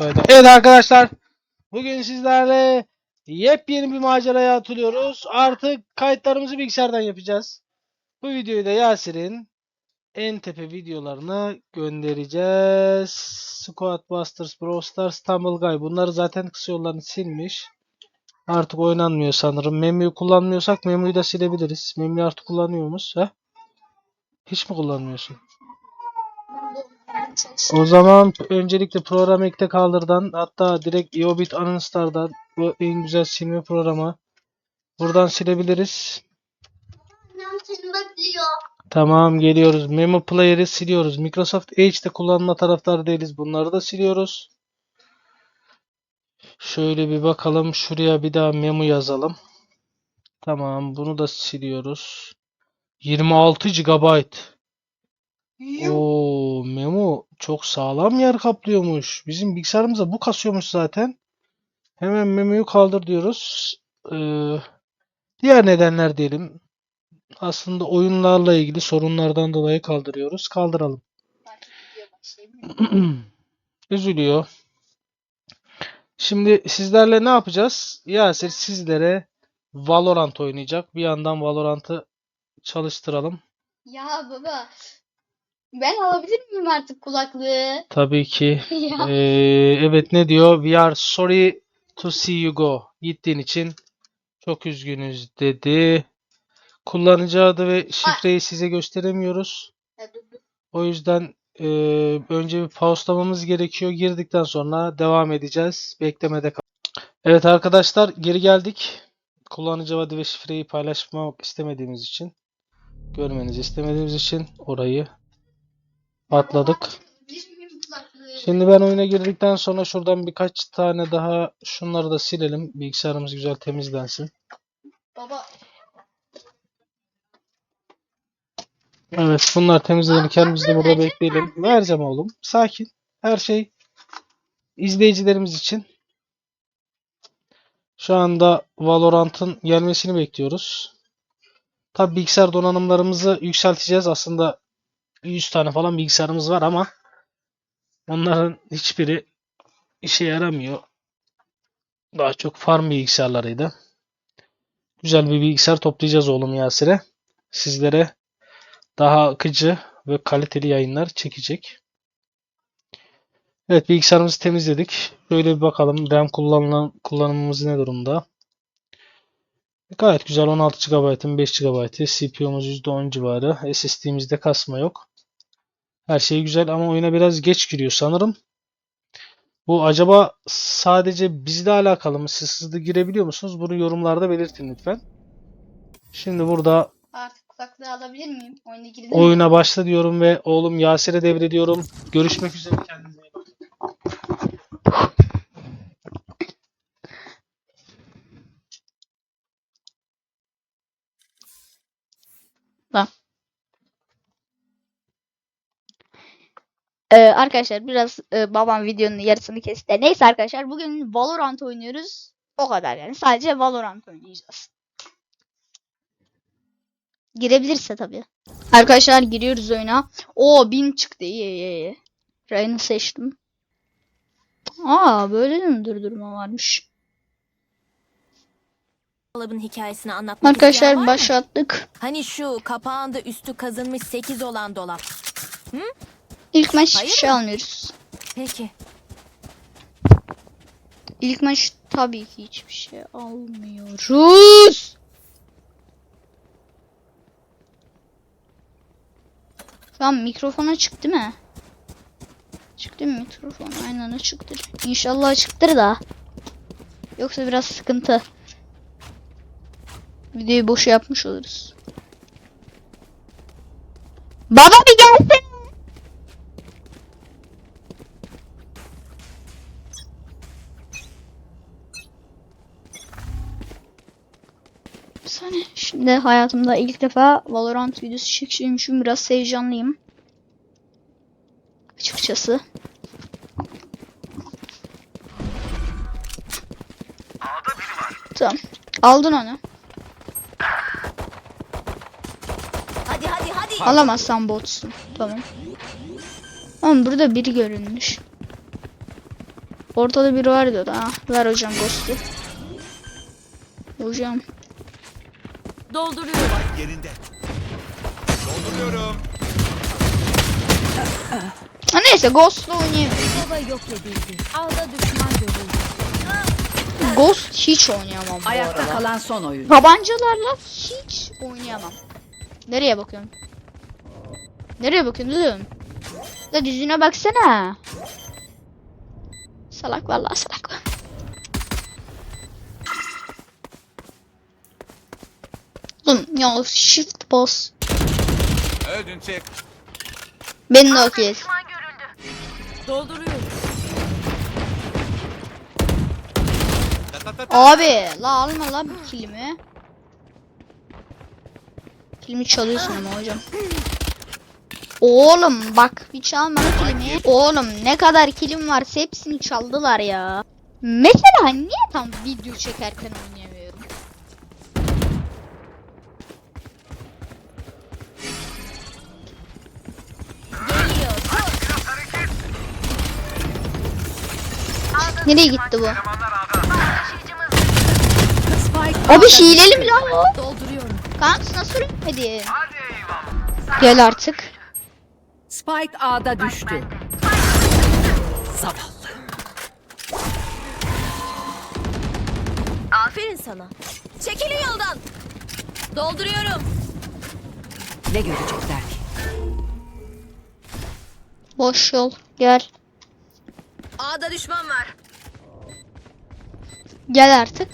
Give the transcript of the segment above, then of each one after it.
Evet arkadaşlar. Bugün sizlerle yepyeni bir maceraya atılıyoruz. Artık kayıtlarımızı bilgisayardan yapacağız. Bu videoyu da Yasir'in en tepe videolarını göndereceğiz. Squad Busters, Brawl Stars, Stumble Guy. Bunları zaten kısa yollarını silmiş. Artık oynanmıyor sanırım. Memo'yu kullanmıyorsak Memo'yu da silebiliriz. Memo'yu artık kullanıyor? He? Hiç mi kullanmıyorsun? O zaman öncelikle program ekle kaldırdan hatta direkt Iobit Unstar'dan bu en güzel silme programı. Buradan silebiliriz. Annem seni bekliyor. Tamam geliyoruz. Memo Player'ı siliyoruz. Microsoft Edge'de kullanma taraftarı değiliz. Bunları da siliyoruz. Şöyle bir bakalım. Şuraya bir daha memo yazalım. Tamam bunu da siliyoruz. 26 GB. Oo, Memo çok sağlam yer kaplıyormuş. Bizim bilgisayarımıza bu kasıyormuş zaten. Hemen Memo'yu kaldır diyoruz. Ee, diğer nedenler diyelim. Aslında oyunlarla ilgili sorunlardan dolayı kaldırıyoruz. Kaldıralım. Üzülüyor. Şimdi sizlerle ne yapacağız? Yasir sizlere Valorant oynayacak. Bir yandan Valorant'ı çalıştıralım. Ya baba. Ben alabilir miyim artık kulaklığı? Tabii ki. ya. Ee, evet ne diyor? We are sorry to see you go. Gittiğin için çok üzgünüz dedi. Kullanıcı adı ve şifreyi size gösteremiyoruz. Ya dur, dur. O yüzden e, önce bir pauselamamız gerekiyor. Girdikten sonra devam edeceğiz. Beklemede kal. Evet arkadaşlar geri geldik. Kullanıcı adı ve şifreyi paylaşmak istemediğimiz için, görmenizi istemediğimiz için orayı atladık. Şimdi ben oyuna girdikten sonra şuradan birkaç tane daha şunları da silelim. Bilgisayarımız güzel temizlensin. Baba. Evet bunlar temizlenirken biz de burada bekleyelim. Vereceğim oğlum. Sakin. Her şey izleyicilerimiz için. Şu anda Valorant'ın gelmesini bekliyoruz. Tabi bilgisayar donanımlarımızı yükselteceğiz. Aslında 100 tane falan bilgisayarımız var ama onların hiçbiri işe yaramıyor. Daha çok farm bilgisayarlarıydı. Güzel bir bilgisayar toplayacağız oğlum Yasir'e. Sizlere daha akıcı ve kaliteli yayınlar çekecek. Evet bilgisayarımızı temizledik. Şöyle bir bakalım RAM kullanılan, kullanımımız ne durumda. Gayet güzel 16 GB'ın 5 GB. CPU'muz %10 civarı. SSD'mizde kasma yok. Her şey güzel ama oyuna biraz geç giriyor sanırım. Bu acaba sadece bizle alakalı mı? Siz hızlı girebiliyor musunuz? Bunu yorumlarda belirtin lütfen. Şimdi burada Artık kulaklığı alabilir miyim? Oyuna girdim. oyuna başla diyorum ve oğlum Yasir'e devrediyorum. Görüşmek üzere kendinize Ee, arkadaşlar biraz e, babam videonun yarısını kesti. Neyse arkadaşlar bugün Valorant oynuyoruz. O kadar yani. Sadece Valorant oynayacağız. Girebilirse tabii. Arkadaşlar giriyoruz oyuna. O 1000 çıktı. İyi iyi iyi. Ryan'ı seçtim. Aa böyle de mi durdurma varmış? dolabın hikayesini anlatmak isteyen var Arkadaşlar mı? başlattık. Hani şu kapağında üstü kazınmış 8 olan dolap. İlk maç hiçbir Hayır şey mı? almıyoruz. Peki. İlk maç tabii ki hiçbir şey almıyoruz. Şu an mikrofon açık değil mi? Açık değil mi mikrofon? Aynen açıktır. İnşallah açıktır da. Yoksa biraz sıkıntı. Videoyu boş yapmış oluruz. Baba bir gelsene. Saniye. Şimdi hayatımda ilk defa Valorant videosu çekiyormuşum. Biraz heyecanlıyım. Açıkçası. Tamam. Aldın onu. Hadi hadi hadi. Alamazsan botsun. Tamam. Ama burada biri görünmüş. Ortada biri var diyordu. Ha, ver hocam ghost'u. Hocam. Dolduruyorum. Yerinde. Dolduruyorum. Ha, neyse ghost'la oynayabilirim. Baba yok edildi. Alda düşman görüldü. Ghost hiç oynayamam bu Ayakta arada. kalan son oyun. Tabancalarla hiç oynayamam. Nereye bakıyorsun? Nereye bakıyorsun oğlum? La düzüne baksana. Salak vallahi salak. Oğlum ya shift boss. Ödün çek. Beni de okey. Dolduruyorum. Abi la alma la bir kilimi. Kilimi çalıyorsun ama hocam. Oğlum bak hiç alma la kilimi. Oğlum ne kadar kilim varsa hepsini çaldılar ya. Mesela niye tam video çekerken oynayamıyorum? Nereye gitti bu? Abi hileli mi lan o? Dolduruyorum. Kanka nasıl ölmedi? Gel artık. Spike A'da düştü. Zavallı. Aferin sana. Çekilin yoldan. Dolduruyorum. Ne görecekler ki? Boş yol. Gel. A'da düşman var. Gel artık.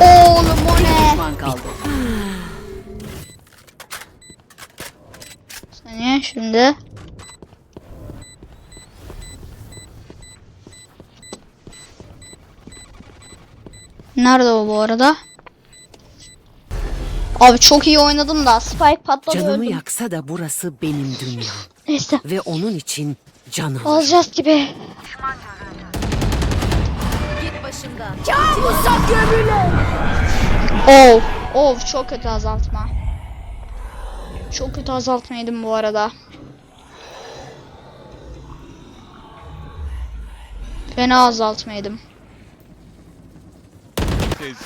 Oğlum o ne? Düşman kaldı. Saniye şimdi. Nerede o bu arada? Abi çok iyi oynadım da Spike patladı Canımı öldüm. yaksa da burası benim dünyam. Neyse Ve onun için canım. alacağız gibi. Git başımdan. Oh, oh çok kötü azaltma. Çok kötü azaltma yedim bu arada. Fena azaltma yedim.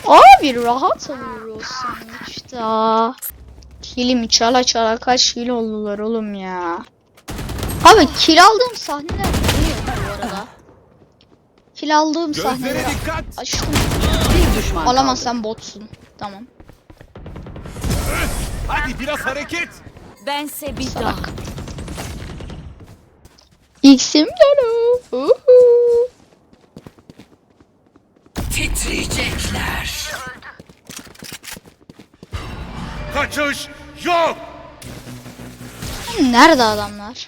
Abi rahat alıyorsun işte. Kilimi çala çala kaç kil oldular oğlum ya. Abi kil aldığım sahneler oluyor bu arada. Kil aldığım sahneler dikkat. açtım. Bir düşman botsun. Tamam. Hadi biraz hareket. Bense bir daha. X'im dolu. Uhu. Titriyecekler. Kaçış yok. Nerede adamlar?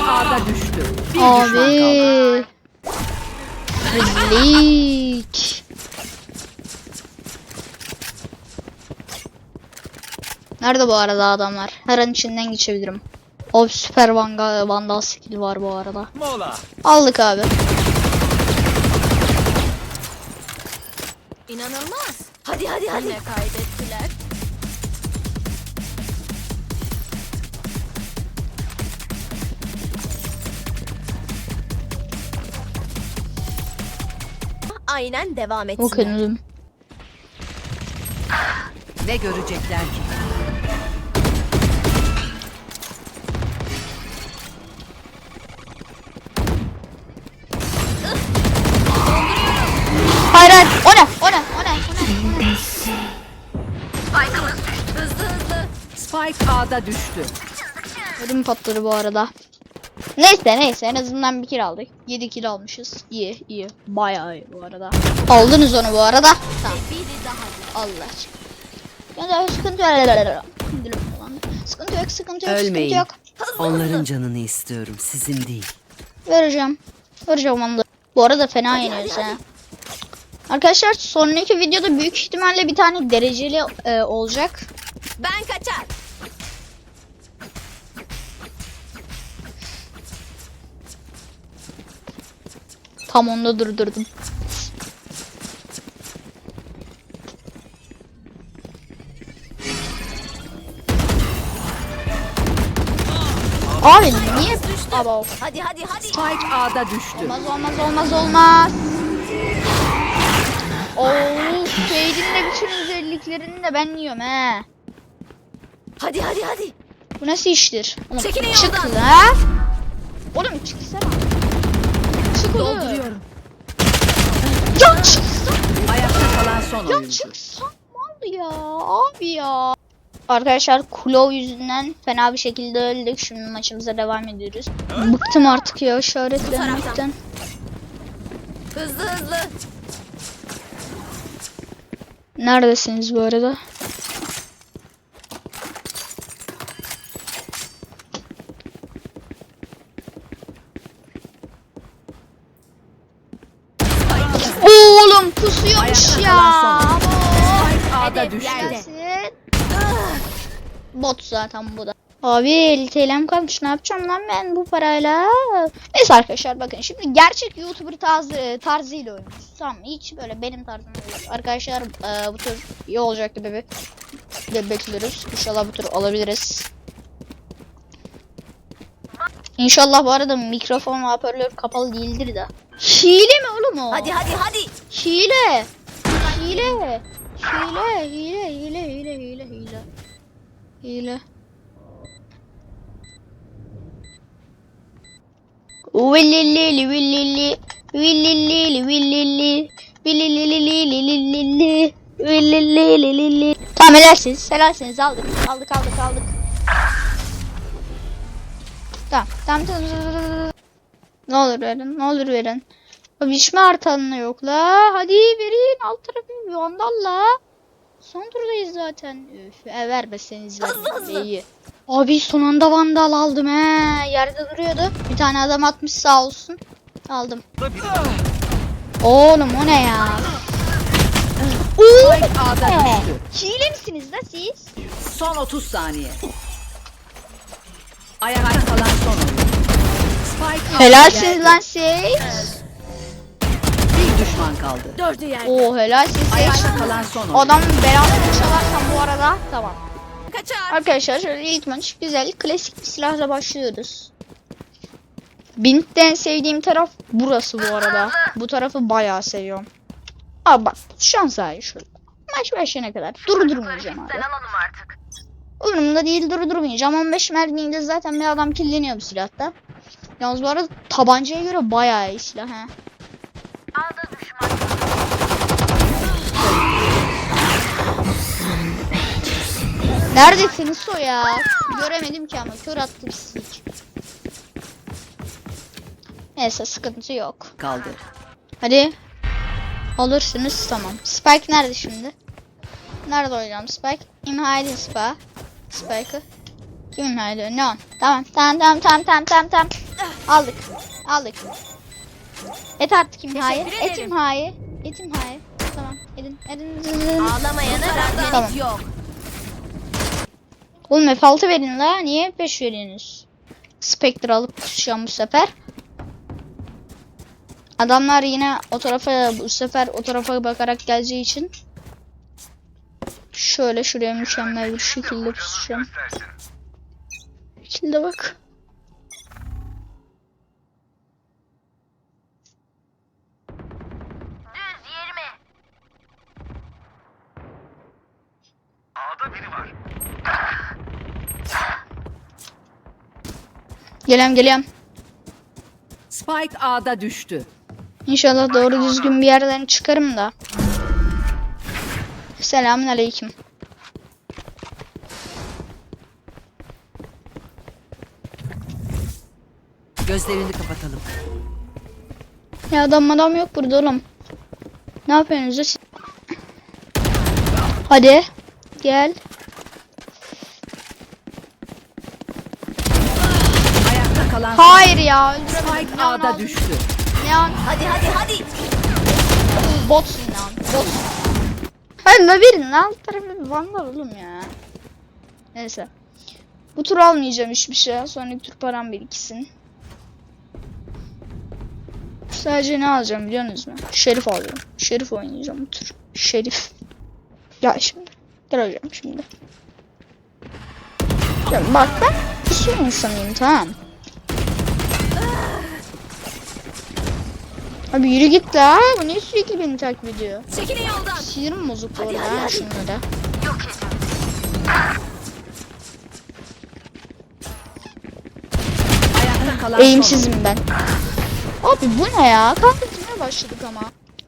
A'da düştü. Bir düşman kaldı. Abi. Rezillik. Nerede bu arada adamlar? Her an içinden geçebilirim. Abi süper vanga, vandal skill var bu arada. Mola. Aldık abi. İnanılmaz. Hadi hadi hadi. Yine kaybettiler. Aynen devam etsinler. Bakın Ne görecekler ki? O ne? O ne? O ne? O ne? Hızlı hızlı. Spike A'da düştü. Ödüm patladı bu arada. Neyse neyse en azından bir kill aldık. 7 kill almışız. İyi iyi. Bayağı iyi bu arada. Aldınız onu bu arada. Tamam. Allah aşkına. Ya da sıkıntı yok. Sıkıntı yok, sıkıntı yok, Ölmeyin. sıkıntı yok. Onların canını istiyorum, sizin değil. Vereceğim. Vereceğim onu da. Bu arada fena yeniyoruz ha. Arkadaşlar sonraki videoda büyük ihtimalle bir tane dereceli e, olacak. Ben kaçar. Tam onda durdurdum. Abi niye? Aba Hadi hadi hadi. Spike A'da düştü. olmaz olmaz olmaz olmaz. Oo, Fade'in de bütün özelliklerini de ben yiyorum he. Hadi hadi hadi. Bu nasıl iştir? Oğlum, Çekilin çık yoldan. lan. Oğlum çıksana. Çık oğlum. Dolduruyorum. Ya çıksana. Ayakta kalan son Ya oyuncu. çıksam mal ya abi ya. Arkadaşlar Klov yüzünden fena bir şekilde öldük. Şimdi maçımıza devam ediyoruz. Bıktım artık ya işaretlenmekten. Hızlı hızlı. Neredesiniz bu arada? Oğlum pusuyormuş ya. Spike A'da düştü. Gelsin. Bot zaten bu da. Abi 50 TL'm kalmış ne yapacağım lan ben bu parayla? Neyse arkadaşlar bakın şimdi gerçek YouTuber tarzı, tarzıyla oynuyoruz. Tamam hiç böyle benim tarzım değil. Arkadaşlar e, bu tür iyi olacak gibi de bekliyoruz. İnşallah bu tür alabiliriz. İnşallah bu arada mikrofon ve hoparlör kapalı değildir de. Hile mi oğlum o? Hadi hadi hadi. Hile. Hile. Hile, hile, hile, hile, hile, hile. Hile. Villilili, villili, villilili, villili, villilili, villilili. Tamam helalsiniz, helalsiniz aldık, aldık, aldık, aldık. Tamam, tamam, tamam. Ne olur verin, ne olur verin. Mi artanını yok la? Hadi verin alt tarafı vandalla. Son turdayız zaten. Üf, e, vermeseniz verin. İyi. Abi son anda vandal aldım he. Yerde duruyordu. Bir tane adam atmış sağ olsun. Aldım. Oğlum o ne ya? A'da düştü. Hile misiniz la siz? Son 30 saniye. Ayakta kalan son oyuncu. Spike A'da Helalsiniz geldi. lan siz. Bir düşman kaldı. Dördü yerde. Oo helalsiniz Ayakta siz. kalan son. Adam belasını çalarsam bu arada tamam. Kaçar. Arkadaşlar şöyle ilk maç güzel klasik bir silahla başlıyoruz. Bint'ten sevdiğim taraf burası bu arada. Bu tarafı bayağı seviyorum. Abi bak şans abi şöyle. Maç başlayana kadar durdurmayacağım abi. Umurumda değil durdurmayacağım. 15 mermiyle zaten bir adam killeniyor bu silahta. Yalnız bu arada tabancaya göre bayağı iyi silah he. Neredesiniz o ya? Göremedim ki ama kör attı pislik. Neyse sıkıntı yok. kaldı. Hadi. Alırsınız tamam. Spike nerede şimdi? Nerede oynayacağım Spike? İmha edin Spike. Spike'ı. Kim imha ediyor? Neon. Tamam tamam tamam tamam tamam tamam tamam. Aldık. Aldık. Et artık imhayı. Et imhayı. Et imhayı. Tamam. Edin. Edin. Ağlamayana radyanet Tamam. yok. Oğlum F6 verin la. Niye F5 veriyorsunuz? Spectre alıp pusacağım bu sefer. Adamlar yine o tarafa bu sefer o tarafa bakarak geleceği için şöyle şuraya mükemmel bir şekilde pusacağım. Şekilde bak. Gelem gelem. Spike A'da düştü. İnşallah doğru düzgün bir yerden çıkarım da. Selamun aleyküm. Gözlerini kapatalım. Ya adam adam yok burada oğlum. Ne yapıyorsunuz? Hadi. Gel. Ayakta kalan Hayır ya öldüremedim. Spike A'da düştü. Neon Hadi hadi hadi. botsun Neon. Botsun. Hayır lan. Alt tarafı bir vandal oğlum ya. Neyse. Bu tur almayacağım hiçbir şey. Sonraki tur param biriksin. Sadece ne alacağım biliyor musunuz? Şerif alacağım. Şerif oynayacağım bu tur. Şerif. Gel şimdi. Gel hocam şimdi. Ya bak ben bir insanıyım tamam. Abi yürü git la. Bu niye sürekli beni takip ediyor? Çekilin yoldan. Sinirim bozuk bu arada ha. Ayakta kalan son Eğimsizim ben. Abi bu ne ya? Kaybetmeye başladık ama.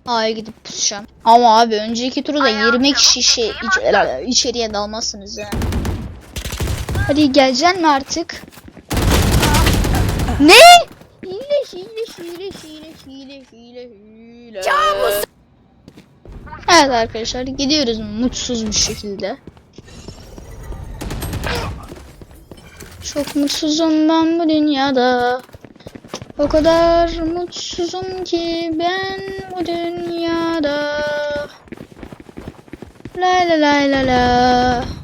A'ya gidip pusacağım. Ama abi önceki turda 20 kişi şey iç, içeriye dalmazsınız ya. Hadi geleceksin mi artık? Ne? Hile hile hile hile hile hile hile. Evet arkadaşlar gidiyoruz mutsuz bir şekilde. Çok mutsuzum ben bu dünyada. O kadar mutsuzum ki ben bu dünyada. La la la la la.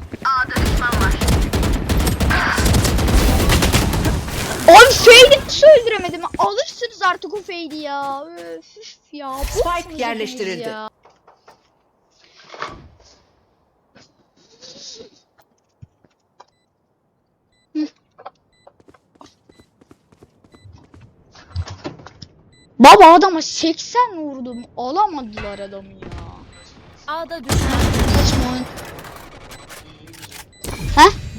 Abi fade'i nasıl öldüremedim? Alırsınız artık o fade'i ya. Öf, üf ya. Spike yerleştirildi. ya. Baba adama 80 vurdum. Alamadılar adamı ya. A'da düşman. Saçma oyun.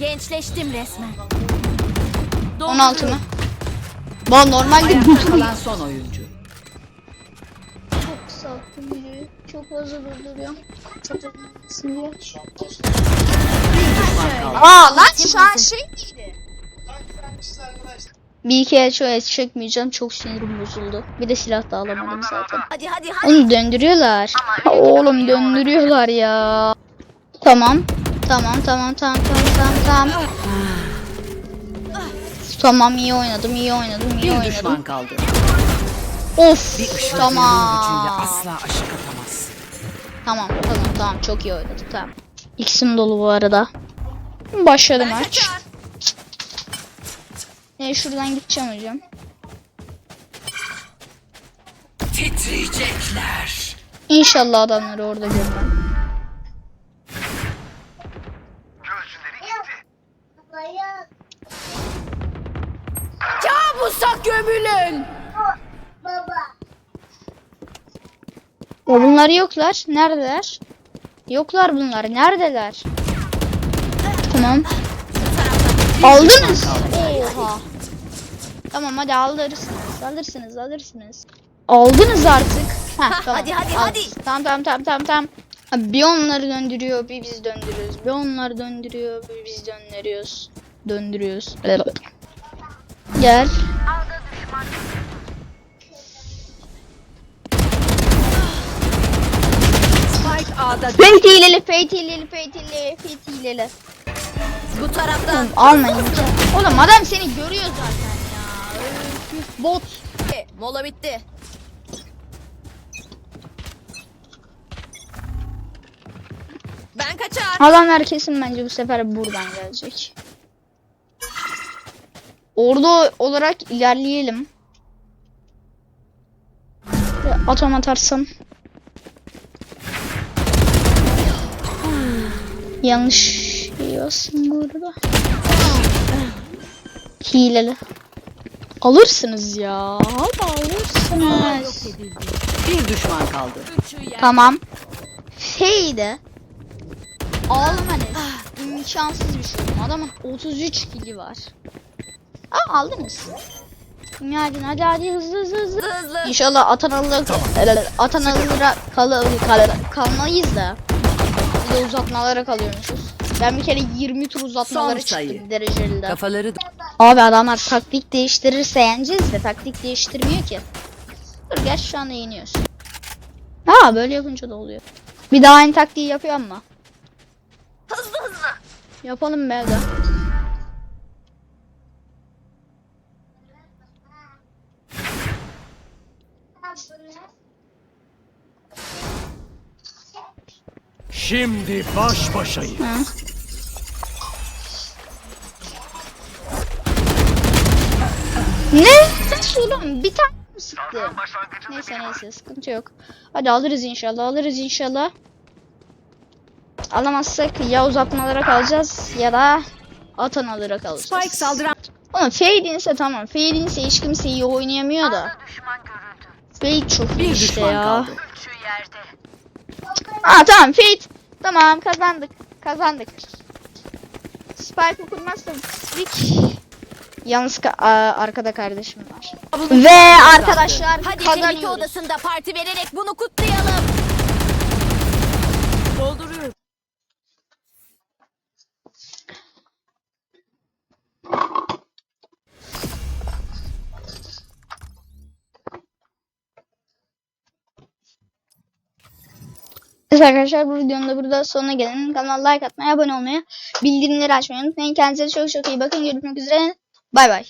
Gençleştim resmen. 16 mı? Baba normalde Ayakta kalan son oyuncu. Çok sakin biri. Çok fazla durduruyor. Çok sinir. Bir düşman kaldı. Aa lan şu an şey miydi? Bir iki el şöyle çekmeyeceğim. Çok sinirim bozuldu. Bir de silah da alamadım zaten. Hadi hadi hadi. Onu döndürüyorlar. Ha, Oğlum döndürüyorlar ya. Tamam. Tamam tamam tamam tamam tamam tamam. Tamam iyi oynadım iyi oynadım iyi Bir oynadım. düşman kaldı. Of Bir tamam. asla aşık atamaz. Tamam tamam tamam çok iyi oynadık tamam. İkisinin dolu bu arada. Başladı maç. E, şuradan gideceğim hocam. Titriyecekler. İnşallah adamları orada görmem. Kabusa gömülün. Ya bunlar yoklar. Neredeler? Yoklar bunlar. Neredeler? Tamam. Aldınız. Oha. Tamam hadi alırsınız. Alırsınız alırsınız. Aldınız artık. Heh, tamam. hadi, hadi, hadi. Tamam tamam tamam tamam tamam. Bir onları döndürüyor, bir biz döndürüyoruz. Bir onlar döndürüyor, bir biz döndürüyoruz. Döndürüyoruz. Gel. Fate hileli, fate hileli, fate hileli, fate hileli. Bu taraftan. Almayın. Oğlum adam seni görüyor zaten ya. Öf, Bot. Mola bitti. Ben kaçar. Adamlar kesin bence bu sefer buradan gelecek. Orada olarak ilerleyelim. Atom atarsam. Yanlış yiyorsun bu arada. Hileli. Alırsınız ya. Hadi alırsınız. bir düşman kaldı. Tamam. Feyde. Ağlama ne? İmkansız bir şey. Adamın 33 kili var. Aa aldınız. Hadi hadi hadi hızlı hızlı hızlı. Hızlı. İnşallah Atanalı'da Atanalı'da kal kal kalmayız da. Bir de uzatmalara kalıyormuşuz. Ben bir kere 20 tur uzatmalara çıktım dereceli de. Kafaları Abi adamlar taktik değiştirirse yeneceğiz de taktik değiştirmiyor ki. Dur gerçi şu anda yeniyoruz. Ha böyle yapınca da oluyor. Bir daha aynı taktiği yapıyor ama. Hızlı hızlı. Yapalım be. Şimdi baş başayız. Ne? Nasıl oğlum? Bir tane sıktı. Neyse neyse sıkıntı yok. Hadi alırız inşallah alırız inşallah. Alamazsak ya uzatmalara kalacağız ya da atanalara kalacağız. Spike saldıran Ama Fade ise tamam. Fade ise hiç kimse iyi oynayamıyor da. Fade çok iyi bir işte ya. kaldı. Aa tamam Fade. Tamam kazandık. Kazandık. Spike kurmazsa bittik. Yalnız ka- arkada kardeşim var. Ve arkadaşlar Hadi kazanıyoruz. odasında parti vererek bunu kutlayalım. Evet arkadaşlar bu videonun da burada sonuna gelin. Kanala like atmayı, abone olmayı, bildirimleri açmayı unutmayın. Kendinize çok çok iyi bakın. Görüşmek üzere. Bay bay.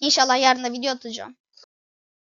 İnşallah yarın da video atacağım.